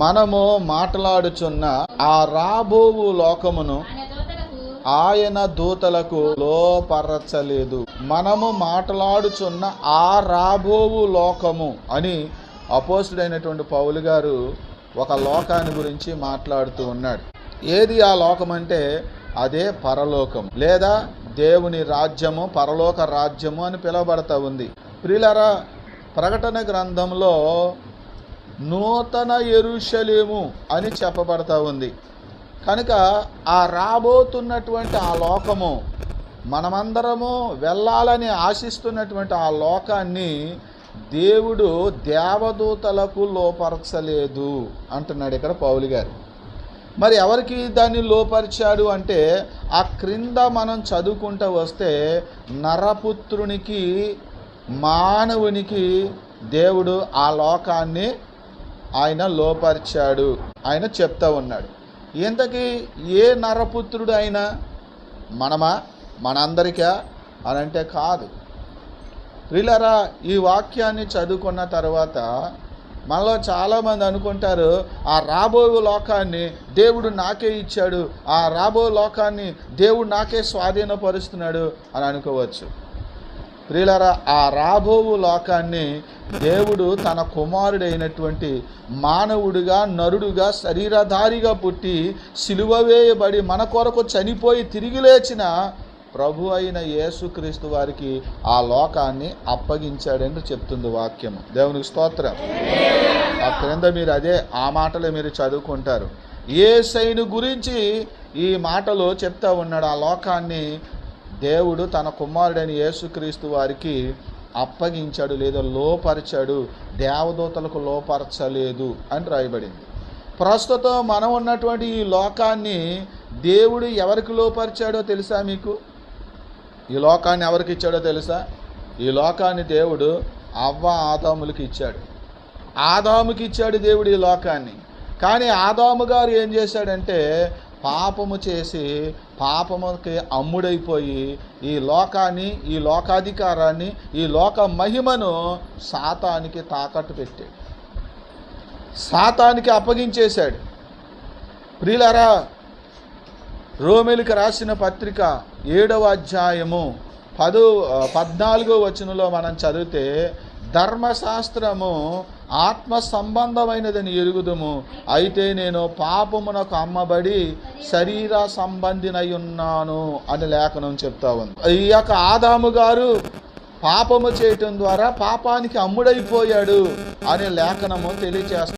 మనము మాట్లాడుచున్న ఆ రాబోవు లోకమును ఆయన దూతలకు లోపరచలేదు. మనము మాట్లాడుచున్న ఆ రాబోవు లోకము అని అపోస్తుడైనటువంటి పౌలు గారు ఒక లోకాన్ని గురించి మాట్లాడుతూ ఉన్నాడు. ఏది ఆ లోకం అంటే అదే పరలోకం లేదా దేవుని రాజ్యము పరలోక రాజ్యము అని పిలువబడతా ఉంది. ప్రిలరా ప్రకటన గ్రంథంలో నూతన ఎరుషలేము అని చెప్పబడతా ఉంది. కనుక ఆ రాబోతున్నటువంటి ఆ లోకము మనమందరము వెళ్ళాలని ఆశిస్తున్నటువంటి ఆ లోకాన్ని దేవుడు దేవదూతలకు లోపరచలేదు అంటున్నాడు ఇక్కడ పౌలు గారు. మరి ఎవరికి దాన్ని లోపరిచాడు అంటే ఆ క్రింద మనం చదువుకుంటూ వస్తే నరపుత్రునికి మానవునికి దేవుడు ఆ లోకాన్ని ఆయన లోపరిచాడు. ఆయన చెప్తా ఉన్నాడు. ఇంతకీ ఏ నరపుత్రుడు అయినా మనమా? మనందరికా అని అంటే కాదు. ప్రిలరా ఈ వాక్యాన్ని చదువుకున్న తర్వాత మనలో చాలామంది అనుకుంటారు ఆ రాబోయే లోకాన్ని దేవుడు నాకే ఇచ్చాడు. ఆ రాబో లోకాన్ని దేవుడు నాకే స్వాధీనపరుస్తున్నాడు అని అనుకోవచ్చు. ప్రియులరా ఆ రాబోవు లోకాన్ని దేవుడు తన కుమారుడైనటువంటి మానవుడిగా నరుడుగా శరీరధారిగా పుట్టి సిలువ వేయబడి మన కొరకు చనిపోయి తిరిగి లేచిన ప్రభు అయిన యేసుక్రీస్తు వారికి ఆ లోకాన్ని అప్పగించాడని చెప్తుంది వాక్యము. దేవునికి స్తోత్రం. ఆ క్రింద మీరు అదే ఆ మాటలే మీరు చదువుకుంటారు. ఏ సైను గురించి ఈ మాటలు చెప్తా ఉన్నాడు. ఆ లోకాన్ని దేవుడు తన కుమారుడైన యేసుక్రీస్తు వారికి అప్పగించాడు లేదా లోపరిచాడు దేవదూతలకు లోపరచలేదు అని రాయబడింది. ప్రస్తుతం మనం ఉన్నటువంటి ఈ లోకాన్ని దేవుడు ఎవరికి లోపరిచాడో తెలుసా మీకు? ఈ లోకాన్ని ఎవరికి ఇచ్చాడో తెలుసా? ఈ లోకాన్ని దేవుడు అవ్వ ఆదాములకి ఇచ్చాడు. ఆదాముకి ఇచ్చాడు దేవుడు ఈ లోకాన్ని. కానీ ఆదాము గారు ఏం చేశాడంటే పాపము చేసి పాపముకి అమ్ముడైపోయి ఈ లోకాన్ని ఈ లోకాధికారాన్ని ఈ లోక మహిమను సాతానికి తాకట్టు పెట్టాడు. సాతానికి అప్పగించేశాడు. ప్రియులరా రోమిలికి రాసిన పత్రిక ఏడవ అధ్యాయము పదో పద్నాలుగో వచనంలో మనం చదివితే ధర్మశాస్త్రము ఆత్మ సంబంధమైనదని ఎరుగుదుము. అయితే నేను పాపమునకు అమ్మబడి శరీర సంబంధినై ఉన్నాను అని లేఖనం చెప్తా ఉంది. ఈ యొక్క ఆదాము గారు పాపము చేయటం ద్వారా పాపానికి అమ్ముడైపోయాడు అనే లేఖనము తెలియచేస్తుంది